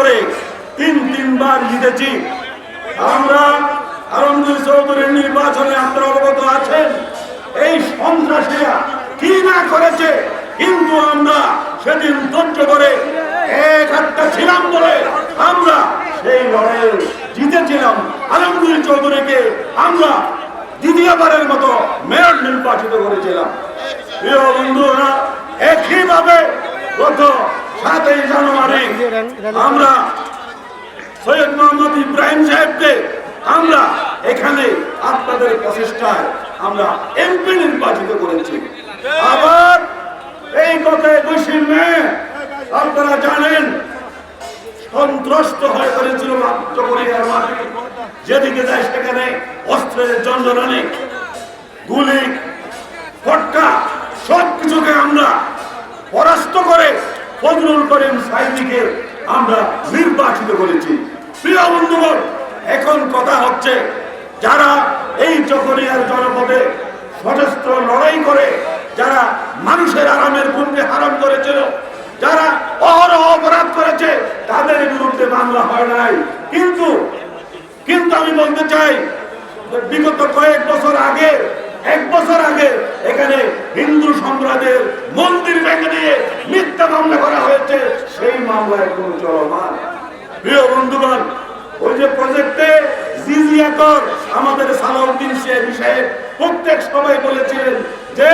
করে তিন, তিনবার জিতেছি। আমরা আলমদুল চৌধুরীর নির্বাচনে আপনারা অবগত আছেন, এই সন্ত্রাসীরা কি না করেছে, কিন্তু আমরা সেদিন ধৈর্য করে এক হাতটা ছিলাম বলে আমরা সেই লড়াইয়ে জিতেছিলাম। আলমদুল চৌধুরীকে আমরা দ্বিতীয়বারের মতো মেয়র নির্বাচিত করেছিলাম। প্রিয় বন্ধুরা, একইভাবে গত সাতই জানুয়ারি আমরা সৈয়দ মোহাম্মদ ইব্রাহিম সাহেবকে আমরা এখানে আপনাদের প্রচেষ্টায় আমরা এমপি নির্বাচিত করেছি। আবার এই গত একুশে মে আপনারা জানেন সন্ত্রস্ত হয়ে পড়েছিল চকরিয়ার মাঠে যেদিকে যায় সেখানে অস্ত্রের জঞ্জনানি গুলি ফটকা সব কিছুকে আমরা পরাস্ত করে ফজলুল করিম সাইদিকে আমরা নির্বাচিত করেছি। প্রিয় বন্ধুগণ, এখন কথা হচ্ছে যারা এই চকরিয়ার জনপদে সশস্ত্র লড়াই করে, যারা মানুষের আরামের ঘুমকে হারাম করেছিল, যারা অহরহ অপরাধ করেছে, তাদের বিরুদ্ধে মামলা হয় নাই। কিন্তু কিন্তু আমি বলতে চাই, বিগত কয়েক বছর আগে এক বছর আগে এখানে হিন্দু সম্রাটের মন্দির ভেঙে দিয়ে মিথ্যা মামলা করা হয়েছে সেই মামলা এখন চলমান। প্রিয় বন্ধুগণ, ওই যে প্রজেক্টে জিজিয়া কর, আমাদের সালাউদ্দিন শেখ সাহেব প্রত্যেক সবাই বলেছিলেন যে,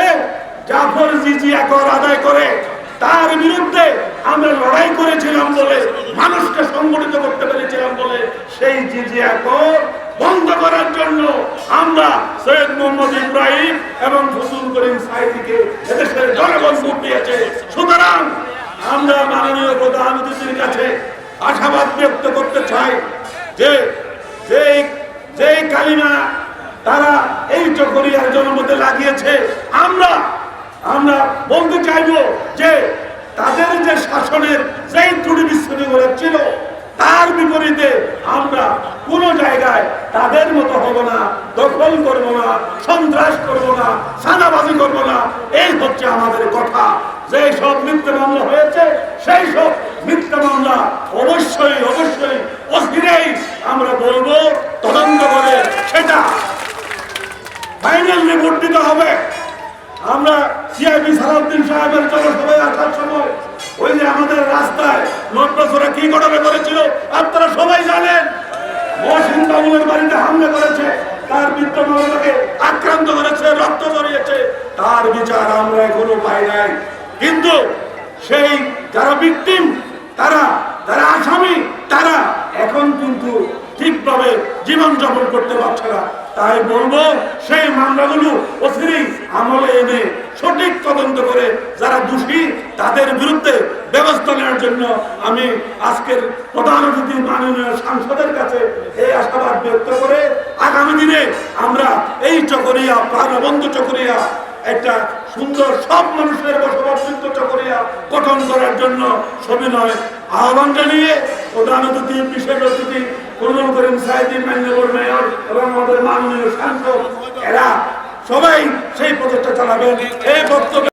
জাফর জিজিয়া কর আদায় করে, তার বিরুদ্ধে আমরা লড়াই করেছিলাম বলে, মানুষকে সংগঠিত করতে পেরেছিলাম বলে, সেই জিজিয়া কর বন্ধ করার জন্য আমরা সৈয়দ মোহাম্মদ ইব্রাহিম এবং ফজুল করিম সাইদিকে এদেশের জনগণ দিয়েছে। সুতরাং আমরা মাননীয় প্রধান অতিথির কাছে আশাবাদ ব্যক্ত করতে চাই যে যেই যেই কালিমা তারা এই চকরিয়ার জনমতে লাগিয়েছে, আমরা আমরা বলতে চাইব যে তাদের যে শাসনের যেই ত্রুটি বিশৃঙ্খলা ছিল, তার বিপরীতে আমরা কোন জায়গায় তাদের মতো হব না, দখল করব না, সন্ত্রাস করব না সাদাবাজি করব না এই হচ্ছে আমাদের কথা যে সব মিথ্যে মামলা হয়েছে, সেই সব মিথ্যে মামলা অবশ্যই অবশ্যই অস্থিরেই আমরা বলব, তদন্ত করে সেটা ফাইনাল রিপোর্ট দিতে হবে। আমরা সালাউদ্দিন সাহেবের জনসভায় আসার সময় ওই যে আমাদের রাস্তায় কি ঘটনা করেছিল আপনারা সবাই জানেন, মহসিন বাবুলের বাড়িতে হামলা করেছে, তার মহিলাকে আক্রান্ত করেছে, রক্ত জড়িয়েছে তার বিচার আমরা এখনও পাই নাই। কিন্তু সেই যারা ভিকটিম তারা, যারা আসামি, তারা এখন কিন্তু ঠিকভাবে জীবন যাপন করতে পারছে না। তাই বলব, সেই মামলাগুলো অচিরেই আমলে এনে সঠিক তদন্ত করে যারা দোষী, তাদের বিরুদ্ধে ব্যবস্থা নেওয়ার জন্য আমি আজকের প্রধান অতিথি মাননীয় সাংসদের কাছে এই আশাবাদ ব্যক্ত করে আগামী দিনে আমরা এই চকরিয়া প্রাণবন্ধু চকরিয়া, একটা সুন্দর সব মানুষের বসবাসযুক্ত চকরিয়া গঠন করার জন্য সবিনয় আহ্বান জানিয়ে প্রধান অতিথি, বিশেষ অতিথি কুলুল করিম সাহেদিন মান্যবর মেয়র এবং আমাদের মাননীয় সাংসদ এরা সবাই সেই প্রচেষ্টা চালাবেন। এই বক্তব্য